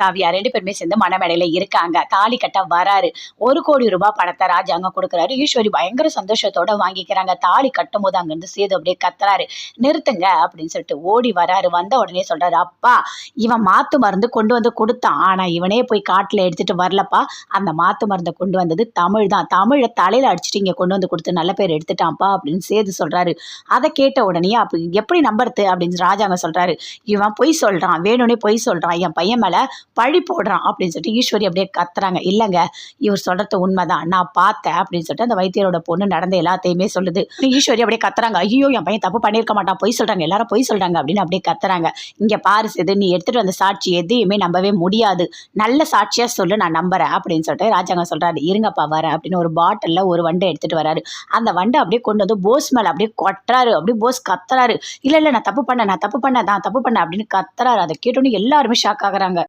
காவியா ரெண்டு பேருமே சேர்ந்து மணமேடையில இருக்காங்க. தாலி கட்ட வராரு. ஒரு கோடி ரூபாய் பணத்தை ராஜாங்க கொடுக்குறாரு. ஈஸ்வரி பயங்கர சந்தோஷத்தோட வாங்கிக்கிறாங்க. தாலி கட்டும் போது அங்கிருந்து சேது அப்படியே கத்துறாரு. நிறுத்துங்க அப்படின்னு சொல்லிட்டு ஓடி வராரு. வந்த உடனே சொல்றாரு அப்பா இவன் மாத்து மருந்து கொண்டு வந்து கொடுத்தான். ஆனா இவனே போய் காட்டுல எடுத்துட்டு வரலப்பா. அந்த மாத்து மருந்தை கொண்டு வந்தது தமிழ் தான். தமிழை தலையில அடிச்சுட்டு இங்க கொண்டு வந்து கொடுத்து நல்ல பேர் எடுத்துட்டான்ப்பா அப்படின்னு சேது சொல்றாரு. அதை கேட்ட உடனே அப்படி எப்படி நம்புறது? அப்படின்னு ராஜாங்க சொல்றாரு. இவன் பொய் சொல்றான். வேணும்னே பொய் சொல்றான். என் பையன் மேல பழி போடுறான் அப்படின்னு சொல்லிட்டு ஈஸ்வரி அப்படியே கத்துறாங்க. இல்லைங்க இவர் சொல்றது உண்மைதான். நான் பார்த்தேன் அப்படின்னு சொல்லிட்டு அந்த வைத்தியரோட பொண்ணு நடந்த எல்லாத்தையுமே சொல்லுது. ஈஸ்வரி அப்படியே கத்துறாங்க. ஐயோ என் பையன் தப்பு பண்ணியிருக்க மாட்டான். பொய் சொல்கிறாங்க எல்லாரும் பொய் சொல்கிறாங்க அப்படின்னு அப்படியே கத்துறாங்க. இங்கே பாரு எது நீ எடுத்துகிட்டு வந்த சாட்சி எதையுமே நம்பவே முடியாது. நல்ல சாட்சியாக சொல்லு நான் நம்புறேன் அப்படின்னு சொல்லிட்டு ராஜாங்க சொல்கிறாரு இருங்கப்பா வரேன் அப்படின்னு ஒரு பாட்டிலில் ஒரு வண்டை எடுத்துகிட்டு வராரு. அந்த வண்டை அப்படியே கொண்டு வந்து போஸ் மேலே அப்படியே கொட்டுறாரு. அப்படியே போஸ் கத்துறாரு. இல்லை இல்லை நான் தப்பு பண்ணேன் நான் தப்பு பண்ணேன் நான் தப்பு பண்ணேன் அப்படின்னு கத்துறாரு. அதை கேட்டோன்னே எல்லாருமே ஷாக் ஆகுறாங்க.